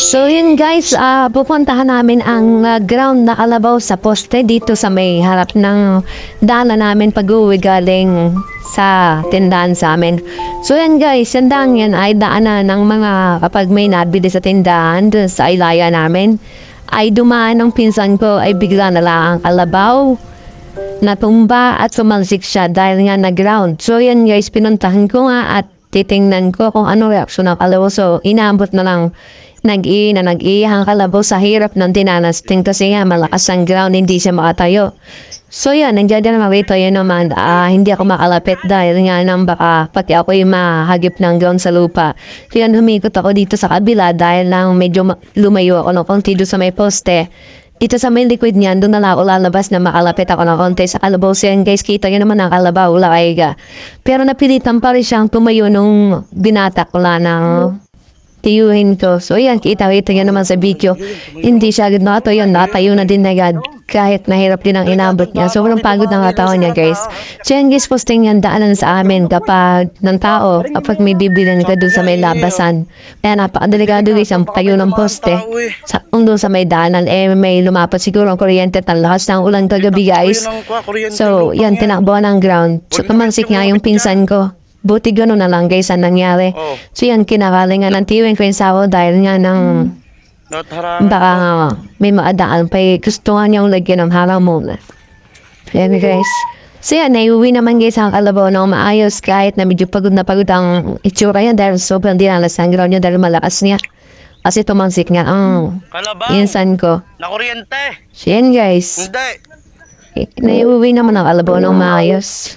So yun guys, ah, pupuntahan namin ang ah, ground na kalabaw sa poste dito sa may harap ng daanan namin pag-uwi galing sa tindahan sa amin. So yan guys, yung daan yan ay daanan ng mga kapag may nabili sa tindahan dun sa ilaya namin ay dumaan ng pinsan ko ay bigla na lang ang kalabaw natumba at sumalsik siya dahil nga na-ground. So yan guys, pinuntahan ko nga at titingnan ko kung ano reaksyon ng kalabaw. So inaabot na lang nag-i na nag-i ang kalabaw sa hirap ng tinanasting kasi nga malakas ang ground, hindi siya makatayo. So yan, nandiyan din naman rito yun naman, ah, hindi ako makalapit dahil nga nang baka pati ako yung mahagip ng ground sa lupa. Kaya humikot ako dito sa kabila dahil lang medyo ma- lumayo ako ng konti sa may poste. Dito sa may liquid niyan, doon na ako lalabas na makalapit ako ng konti sa kalabaw. So yan guys, kita nyo naman ang kalabaw, lakay Pero napilitan pa rin siyang tumayo nung binatak ko lang ng tiyuhin ko. So yan, kita-kita nyo naman sa video. Hindi siya agad nakatayo, natayo na din agad. Kahit nahirap din ang inabot niya. Sobrang pagod ng katawan niya guys. Guys, posting yan daanan sa amin kapag ng tao, kapag may bibilan ka doon sa may labasan. Kaya napakadelikado guys ang tayo ng poste. Sa, doon sa may daanan, eh may lumapat siguro ang kuryente at lakas ng ulan kagabi guys. So, yan, tinakbuhan ng ground. So, tumansik nga yung pinsan ko. Buti gano'n na lang guys ang nangyari. Oh, So, yan, kinakalingan ng tiwing ko yung sawo dahil nga ng natharang. baka nga may maadaan pa eh. Gusto nga niyang lagyan ng harang muna. Yan guys. So yan, naiuwi naman guys ang kalabaw ng maayos kahit na medyo pagod na pagod ang itsura yan dahil sobrang dinalas ang ground niya dahil malakas niya. Kasi tumansik nga ang Kalabaw. insan ko. Na kuryente. So yan guys. Hindi. Eh, Naiuwi naman ang kalabaw ng maayos.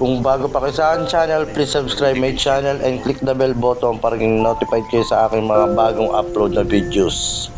Kung bago pa kayo sa aking channel, please subscribe my channel and click the bell button para notified kayo sa aking mga bagong upload na videos.